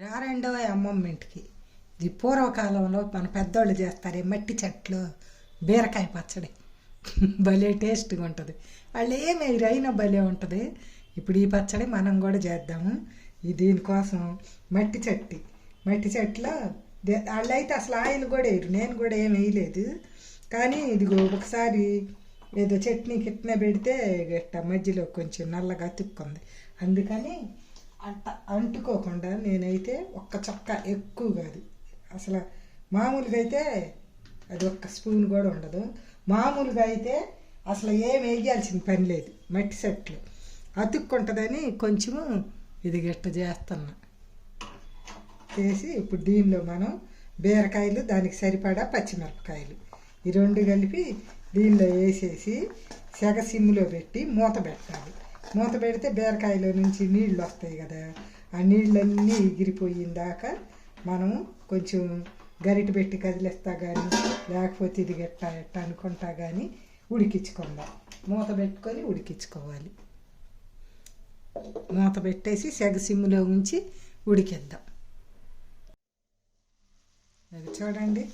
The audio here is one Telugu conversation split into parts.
రారెండో అమ్మమ్మ ఇంటికి. ఇది పూర్వకాలంలో మన పెద్దోళ్ళు చేస్తారు మట్టి చెట్లు బీరకాయ పచ్చడి. భలే టేస్ట్గా ఉంటుంది. వాళ్ళు ఏమి అయినా భలే ఉంటుంది. ఇప్పుడు ఈ పచ్చడి మనం కూడా చేద్దాము. దీనికోసం మట్టి చెట్టి. మట్టి చెట్లో దే- వాళ్ళైతే అసలు ఆయిల్ కూడా వేయరు. నేను కూడా ఏమి వేయలేదు. కానీ ఇదిగో ఒకసారి ఏదో చట్నీ కిట్న పెడితే గట్ట మధ్యలో కొంచెం నల్లగా తిక్కుంది అందుకని అంట అంటుకోకుండా నేనైతే ఒక్క చొక్క ఎక్కువ కాదు. అసలు మామూలుగా అయితే అది ఒక్క స్పూన్ కూడా ఉండదు. మామూలుగా అయితే అసలు ఏం వేయాల్సిన పని లేదు. మట్టి సెట్లు. అతుక్కుంటుందని కొంచెము ఇది గట్ట చేస్తున్నా. చేసి ఇప్పుడు దీనిలో మనం బీరకాయలు దానికి సరిపడా పచ్చిమిరపకాయలు. ఈ రెండు కలిపి దీనిలో వేసేసి సెగ సిమ్లో పెట్టి మూత పెట్టాలి. మూత పెడితే బీరకాయలో నుంచి నీళ్ళు వస్తాయి కదా. ఆ నీళ్ళన్నీ ఎగిరిపోయిందాక మనం కొంచెం గరిట పెట్టి కదిలిస్తా కానీ లేకపోతే ఇది గట్ట ఎట్ట అనుకుంటా కానీ ఉడికించుకుందాం. మూత పెట్టుకొని ఉడికించుకోవాలి. మూత పెట్టేసి సెగ సిమ్లో ఉంచి ఉడికిద్దాం. అది చూడండి.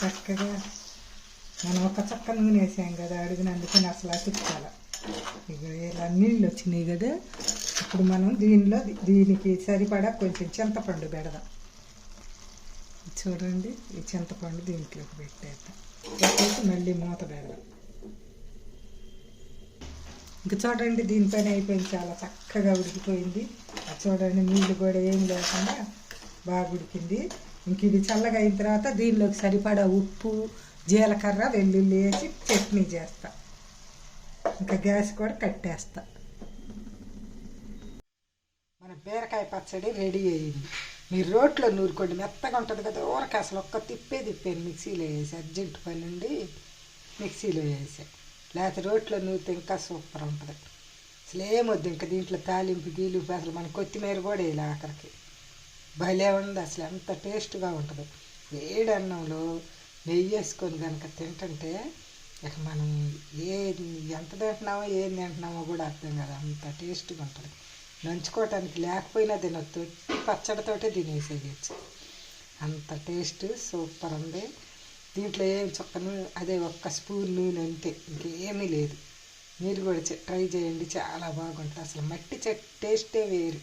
చక్కగా మనం ఒక చక్క నూనె వేసాం కదా అడిగినందుకని అసలు అతుక్కాల ఇక ఇలా నీళ్ళు వచ్చినాయి కదా ఇప్పుడు మనం దీనిలో దీనికి సరిపడా కొంచెం చింతపండు పెడదాం. చూడండి ఈ చింతపండు దీంట్లోకి పెట్టేద్దాం. పెట్టేసి మళ్ళీ మూత పెడదాం. ఇంక చూడండి దీనిపైన అయిపోయింది చాలా చక్కగా ఉడికిపోయింది. అది చూడండి నీళ్ళు కూడా ఏం లేకుండా బాగా ఉడికింది. ఇంక ఇది చల్లగా అయిన తర్వాత దీనిలోకి సరిపడా ఉప్పు జీలకర్ర వెల్లుల్లి వేసి చట్నీ చేస్తాను ఇంకా గ్యాస్ కూడా కట్టేస్తా. మన బీరకాయ పచ్చడి రెడీ అయ్యింది. మీరు రోట్లో నూరుకోండి. మెత్తగా ఉంటుంది కదా ఊరక అసలు ఒక్క తిప్పే తిప్పాను మిక్సీలో వేసి. అర్జెంట్ పని ఉండి మిక్సీలో వేసా. లేకపోతే రోట్లో నూరితే ఇంకా సూపర్ ఉంటుంది. అసలు ఏమొద్దు ఇంకా దీంట్లో తాలింపు గీలింపు అసలు మన కొత్తిమీర కూడా వేయాలి ఆఖరికి. భలే ఉంది అసలు ఎంత టేస్ట్గా ఉంటుంది. వేడి అన్నంలో నెయ్యి వేసుకొని కనుక తింటుంటే ఇక మనం ఏ ఎంత తింటున్నామో ఏం తింటున్నామో కూడా అర్థం కాదు. అంత టేస్ట్గా ఉంటుంది. నంచుకోవటానికి లేకపోయినా తినొద్దు. పచ్చడితోటే తినేసేయచ్చు అంత టేస్ట్ సూపర్ ఉంది. దీంట్లో ఏం చొక్క నూనె అదే ఒక్క స్పూన్ నూనె అంతే ఇంకేమీ లేదు. మీరు కూడా ట్రై చేయండి. చాలా బాగుంటుంది. అసలు మట్టి చెట్ టేస్టే వేరు.